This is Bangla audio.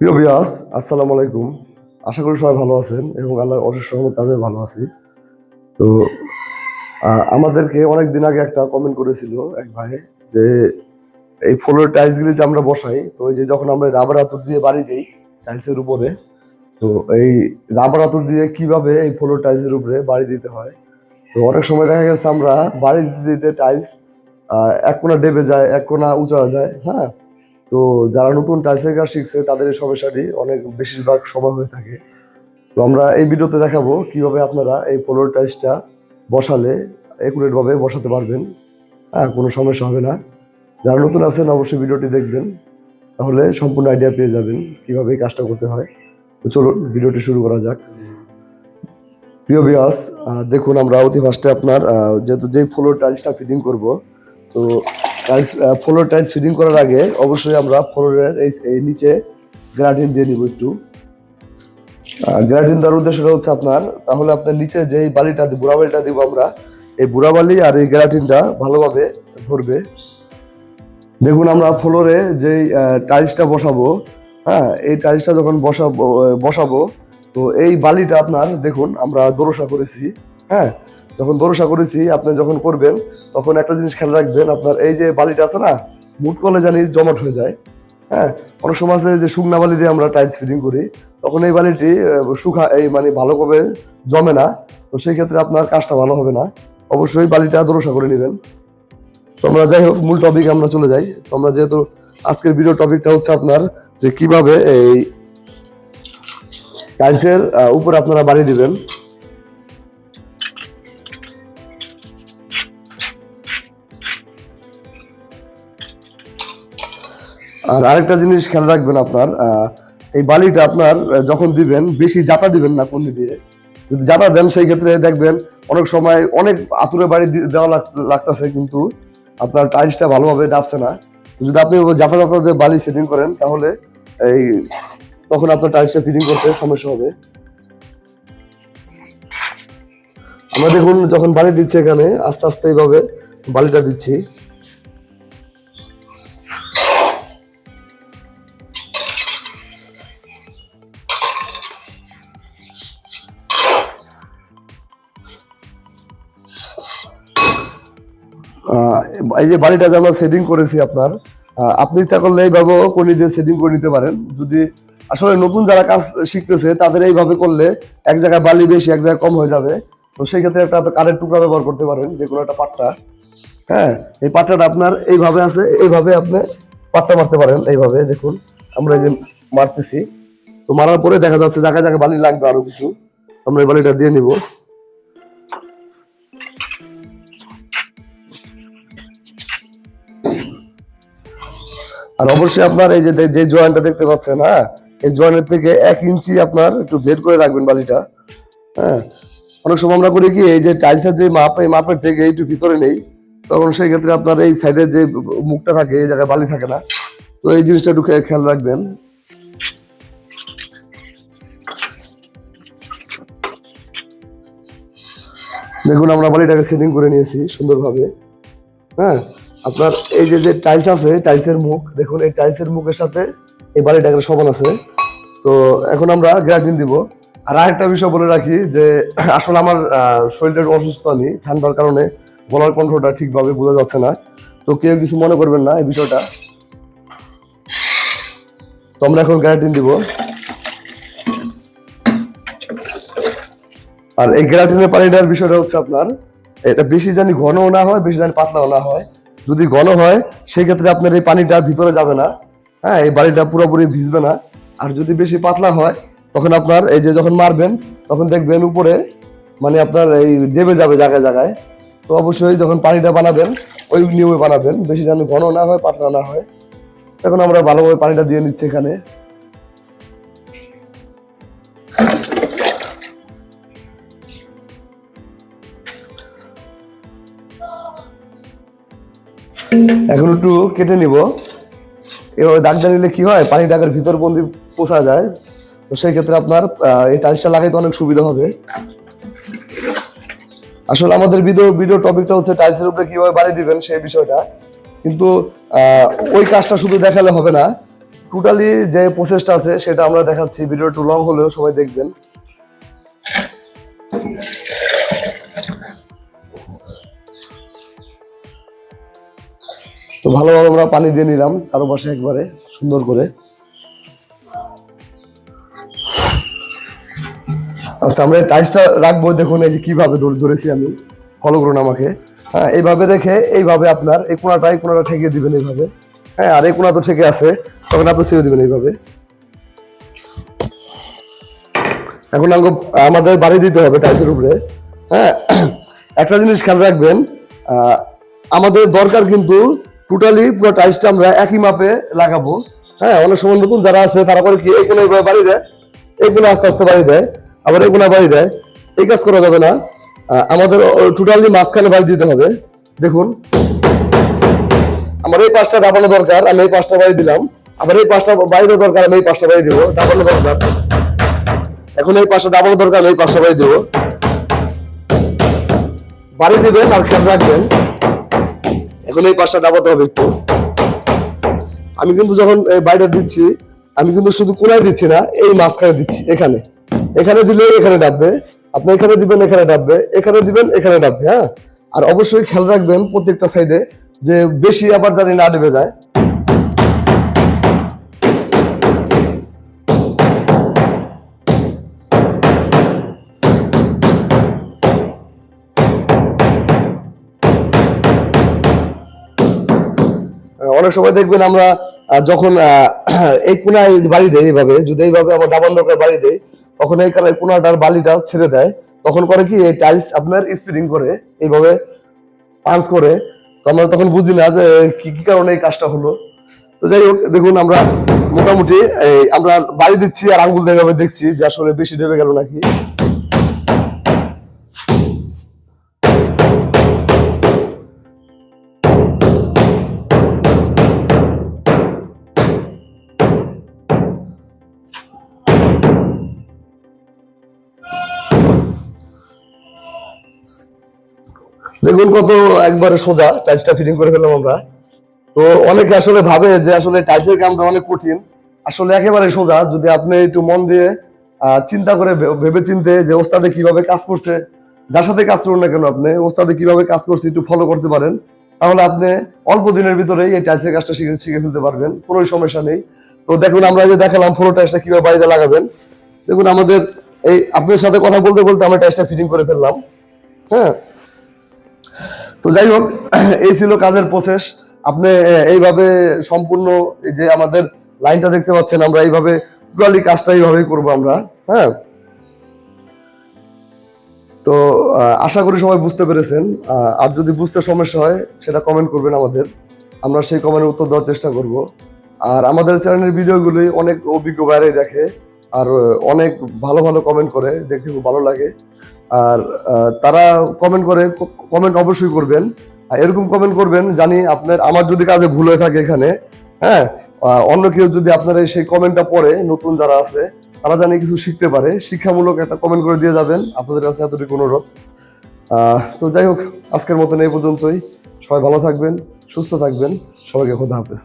প্রিয় বিয়াস আসসালামু আলাইকুম। আশা করি সবাই ভালো আছেন এবং আল্লাহর অশেষ সহমত আমি ভালো আছি। তো আমাদেরকে অনেক দিন আগে একটা কমেন্ট করেছিল এক ভাই যে, এই ফ্লোর টাইলসগুলি যে আমরা বসাই, তো ওই যে যখন আমরা রাবার আতুর দিয়ে বাড়ি দিই টাইলসের উপরে, তো এই রাবার আতুর দিয়ে কীভাবে এই ফ্লোর টাইলসের উপরে বাড়ি দিতে হয়? তো অনেক সময় দেখা গেছে আমরা বাড়ি দিতে দিতে টাইলস এক কোনা ডেবে যায়, এক কোনা উঁচা যায় হ্যাঁ? তো যারা নতুন টাইলসের কাজ শিখছে, তাদের এই সমস্যাটি অনেক বেশিরভাগ সময় হয়ে থাকে। তো আমরা এই ভিডিওতে দেখাবো কীভাবে আপনারা এই ফ্লোর টাইলসটা বসালে একুরেট ভাবে বসাতে পারবেন। হ্যাঁ কোনো সমস্যা হবে না। যারা নতুন আছেন, অবশ্যই ভিডিওটি দেখবেন। তাহলে সম্পূর্ণ আইডিয়া পেয়ে যাবেন কীভাবে এই কাজটা করতে হয়। তো চলুন, ভিডিওটি শুরু করা যাক। প্রিয় বিয়াস দেখুন, আমরা অতি ফার্স্টে আপনার যেহেতু যেই ফ্লোর টাইলসটা ফিটিং করব, তো টাইলস ফ্লোর টাইলস ফিটিং করার আগে অবশ্যই আমরা ফ্লোরের এই নিচে গ্রাটিন দিয়ে নিব একটু। গ্রাটিন দেওয়ার উদ্দেশ্যটা হচ্ছে আপনার, তাহলে আপনার নিচে যেই বালিটা বুড়া বালিটা দিব আমরা, এই বুড়া বালি আর এই গ্রাটিনটা ভালোভাবে ধরবে। দেখুন আমরা ফ্লোরে যেই টাইলসটা বসাবো হ্যাঁ এই টাইলসটা যখন বসাবো বসাবো, তো এই বালিটা আপনার দেখুন আমরা দোরসা করেছি হ্যাঁ যখন দোরসা করেছি, আপনি যখন করবেন, তখন একটা জিনিস খেয়াল রাখবেন, আপনার এই যে বালিটা আছে না, মুট কলে জানি জমাট হয়ে যায়। হ্যাঁ অনেক সময় আছে যে শুকনা বালি দিয়ে আমরা টাইলস ফিটিং করি, তখন এই বালিটি শুকা, এই মানে ভালোভাবে জমে না, তো সেই ক্ষেত্রে আপনার কাজটা ভালো হবে না। অবশ্যই বালিটা দোরসা করে নেবেন। তো আমরা যাই হোক, মূল টপিক আমরা চলে যাই। তো আমরা যেহেতু আজকের ভিডিও টপিকটা হচ্ছে আপনার যে কীভাবে এই টাইলসের উপরে আপনারা বাড়ি দিবেন। আর আরেকটা জিনিস খেয়াল রাখবেন আপনার এই বালিটা আপনার যখন দিবেন, বেশি জাতা দিবেন না কোন দিয়ে। যদি জাতা দেন, সেই ক্ষেত্রে দেখবেন অনেক সময় অনেক আতুরে বাড়ি দেওয়া লাগ- লাগতেছে, কিন্তু আপনার টাইলসটা ভালোভাবে ডাবছে না। যদি আপনি জাতা জাতা দিয়ে বালি সেটিং করেন, তাহলে এই তখন আপনার টাইলসটা ফিটিং করতে সমস্যা হবে। আমরা দেখুন, যখন বালি দিচ্ছি এখানে, আস্তে আস্তে এইভাবে বালিটা দিচ্ছি। এই যে বাড়িটা যে আমরা সেটিং করেছি আপনার আপনি ইচ্ছা করলে এইভাবেও কোনি দিয়ে সেটিং করে নিতে পারেন। যদি আসলে নতুন যারা কাজ শিখতেছে, তাদের এইভাবে করলে এক জায়গায় বালি বেশি, এক জায়গায় কম হয়ে যাবে। তো সেই ক্ষেত্রে একটা কারের টুকরা ব্যবহার করতে পারেন, যে কোনো একটা পাট্টা। হ্যাঁ এই পাট্টাটা আপনার এইভাবে আছে, এইভাবে আপনি পাট্টা মারতে পারেন, এইভাবে দেখুন, আমরা এই যে মারতেছি। তো মারার পরে দেখা যাচ্ছে জায়গায় জায়গায় বালি লাগবে আরও কিছু। আমরা এই বালিটা দিয়ে নিব। আর অবশ্যই আপনার এই যে যে জয়েন্টটা দেখতে পাচ্ছেন হ্যাঁ এই জয়েন্টের থেকে এক ইঞ্চি আপনার একটু বের করে রাখবেন বালিটা হ্যাঁ। অনেক সময় আমরা করি কি, এই যে টাইলসের যে মাপ, এই মাপের থেকে একটু ভিতরে নেই, তখন সেই ক্ষেত্রে আপনার এই সাইডের যে মুখটা থাকে, এই জায়গায় বালি থাকে না। তো এই জিনিসটা একটু খেয়াল রাখবেন। দেখুন, আমরা বালিটাকে সেটিং করে নিয়েছি সুন্দরভাবে হ্যাঁ। আপনার এই যে যে টাইলস আছে টাইলসের মুখ, দেখুন এই টাইলসের মুখের সাথে এই বাড়িটা একটা সমান আছে। তো এখন আমরা গ্রাটিন দিব। আর আরেকটা বিষয় বলে রাখি যে, আসলে আমার শরীরটা অসুস্থ আমি, ঠান্ডার কারণে গলার কণ্ঠটা ঠিকভাবে বোঝা যাচ্ছে না। তো কেউ কিছু মনে করবেন না এই বিষয়টা। তো আমরা এখন গ্রাটিন দিব। আর এই গ্রাটিনের পানিটার বিষয়টা হচ্ছে আপনার, এটা বেশি জানি ঘনও না হয়, বেশি জানি পাতলাও না হয়। যদি ঘন হয় সেই ক্ষেত্রে আপনার এই পানিটা ভিতরে যাবে না। হ্যাঁ এই বাড়িটা পুরোপুরি ভিজবে না। আর যদি বেশি পাতলা হয়, তখন আপনার এই যে যখন মারবেন, তখন দেখবেন উপরে মানে আপনার এই ডেবে যাবে জায়গায় জায়গায়। তো অবশ্যই যখন পানিটা বানাবেন, ওই নিয়মে বানাবেন। বেশি যেন ঘন না হয়, পাতলা না হয়। এখন আমরা ভালোভাবে পানিটা দিয়ে নিচ্ছি এখানে। এখন একটু কেটে নিব। এভাবে দাগটা নিলে কি হয়? পানি ডাকের ভিতর বন্দি পোষা যায়। তো সেই ক্ষেত্রে আপনার এই টাইলসটা লাগাইতে অনেক সুবিধা হবে। আসলে আমাদের ভিডিও ভিডিও টপিকটা হচ্ছে টাইলসের উপরে কীভাবে বাড়ি দিবেন সেই বিষয়টা। কিন্তু ওই কাজটা শুধু দেখালে হবে না। টোটালি যে প্রসেসটা আছে, সেটা আমরা দেখাচ্ছি। ভিডিও একটু লং হলেও সবাই দেখবেন। তো ভালোভাবে আমরা পানি দিয়ে নিলাম চারপাশে একবারে সুন্দর করে। আচ্ছা আমরা টাইলসটা রাখব, দেখুন এই যে কীভাবে ধরে- ধরেছি আমি ফলো করুন আমাকে। হ্যাঁ এইভাবে রেখে এইভাবে আপনার এই কোনাটা এই কোনাটা ঠেকে দিবেন এইভাবে। হ্যাঁ আর এই কোনা তো ঠেকে আছে, তখন আপনি ছেড়ে দিবেন এইভাবে। এখন আঙ্গ আমাদের বাড়ি দিতে হবে টাইলসের উপরে। হ্যাঁ একটা জিনিস খেয়াল রাখবেন আমাদের দরকার কিন্তু টোটালি পুরো টাইলসটা আমরা একই মাপে লাগাবো। হ্যাঁ অনেক সময় নতুন যারা আছে, তারা করে কি কোনো এইভাবে বাড়ি দেয় কোনো আস্তে আস্তে বাড়ি দেয় আবার কোনো বাড়ি দেয় এই কাজ করা যাবে না। আমাদের টোটালি মাঝখানে বাড়ি দিতে হবে। দেখুন, আমার এই পাঁচটা ডাবানো দরকার, আমি এই পাঁচটা বাড়ি দিলাম। আবার এই পাঁচটা দেওয়া দরকার, আমি এই পাঁচটা বাড়ি দেবো ডাবানো দরকার। এখন এই পাঁচটা ডাবানো দরকার, আমি এই পাঁচটা বাড়ি দেবো। বাড়ি দেবেন আর খেয়াল রাখবেন এখন এই পাশটা ডাবাতে হবে একটু। আমি কিন্তু যখন বাড়িটা দিচ্ছি, আমি কিন্তু শুধু কোনায় দিচ্ছি না, এই মাঝখানে দিচ্ছি, এখানে। এখানে দিলে এখানে ডাববে, আপনি এখানে দিবেন, এখানে ডাববে, এখানে দিবেন, এখানে ডাববে হ্যাঁ? আর অবশ্যই খেয়াল রাখবেন প্রত্যেকটা সাইডে যে বেশি আবার জানি না ডেবে যায়। অনেক সময় দেখবেন আমরা যখন এই কোনায় বাড়ি দেয় এইভাবে, যদি এইভাবে আমরা ডাবল দরকার বাড়ি দেয় তখন এই কারণে কোনাটার বালিটা ছেড়ে দেয়। তখন করে কি এই টাইলস আপনার স্পিডিং করে, এইভাবে পাঞ্চ করে। তো আমরা তখন বুঝি না যে কি কি কারণে এই কাজটা হলো। তো যাই হোক, দেখুন আমরা মোটামুটি আমরা বাড়ি দিচ্ছি আর আঙ্গুল দিয়ে দেখছি যে আসলে বেশি ডেবে গেল নাকি। দেখুন কত একবারে সোজা টাইলসটা ফিটিং করে ফেললাম আমরা। তো অনেকে আসলে ভাবে যে আসলে টাইলসের কামটা অনেক কঠিন। আসলে একেবারে সোজা, যদি আপনি একটু মন দিয়ে চিন্তা করে ভেবে চিনতে যে ওস্তাদে কীভাবে কাজ করছে, যার সাথে কাজ করুন না কেন আপনি, ওস্তাদে কীভাবে কাজ করছে একটু ফলো করতে পারেন। তাহলে আপনি অল্প দিনের ভিতরেই এই টাইলসের কাজটা শিখে শিখে ফেলতে পারবেন কোনো সমস্যা নেই। তো দেখুন, আমরা যে দেখালাম ফ্লোর টাইলসটা কীভাবে বাড়িতে লাগাবেন। দেখুন, আমাদের এই, আপনার সাথে কথা বলতে বলতে আমরা টাইলসটা ফিটিং করে ফেললাম। হ্যাঁ তো যাই হোক, এই ছিল কাজের প্রসেস আপনি এইভাবে সম্পূর্ণ যে আমাদের লাইনটা দেখতে পাচ্ছেন, আমরা এইভাবে টোটালি কাজটা এইভাবেই করব আমরা হ্যাঁ? তো আশা করি সবাই বুঝতে পেরেছেন। আর যদি বুঝতে সমস্যা হয়, সেটা কমেন্ট করবেন আমাদের। আমরা সেই কমেন্টের উত্তর দেওয়ার চেষ্টা করব। আর আমাদের চ্যানেলের ভিডিওগুলি অনেক অভিজ্ঞ বাইরে দেখে। আর অনেক ভালো ভালো কমেন্ট করে, দেখতে খুব ভালো লাগে। আর তারা কমেন্ট করে কমেন্ট অবশ্যই করবেন। এরকম কমেন্ট করবেন, জানি আপনার, আমার যদি কাজে ভুল হয়ে থাকে এখানে হ্যাঁ? অন্য কেউ যদি আপনারা সেই কমেন্টটা পড়ে, নতুন যারা আছে, তারা জানি কিছু শিখতে পারে। শিক্ষামূলক একটা কমেন্ট করে দিয়ে যাবেন, আপনাদের কাছে এতটুকু অনুরোধ। তো যাই হোক, আজকের মতন এই পর্যন্তই। সবাই ভালো থাকবেন, সুস্থ থাকবেন। সবাইকে খোদা হাফেজ।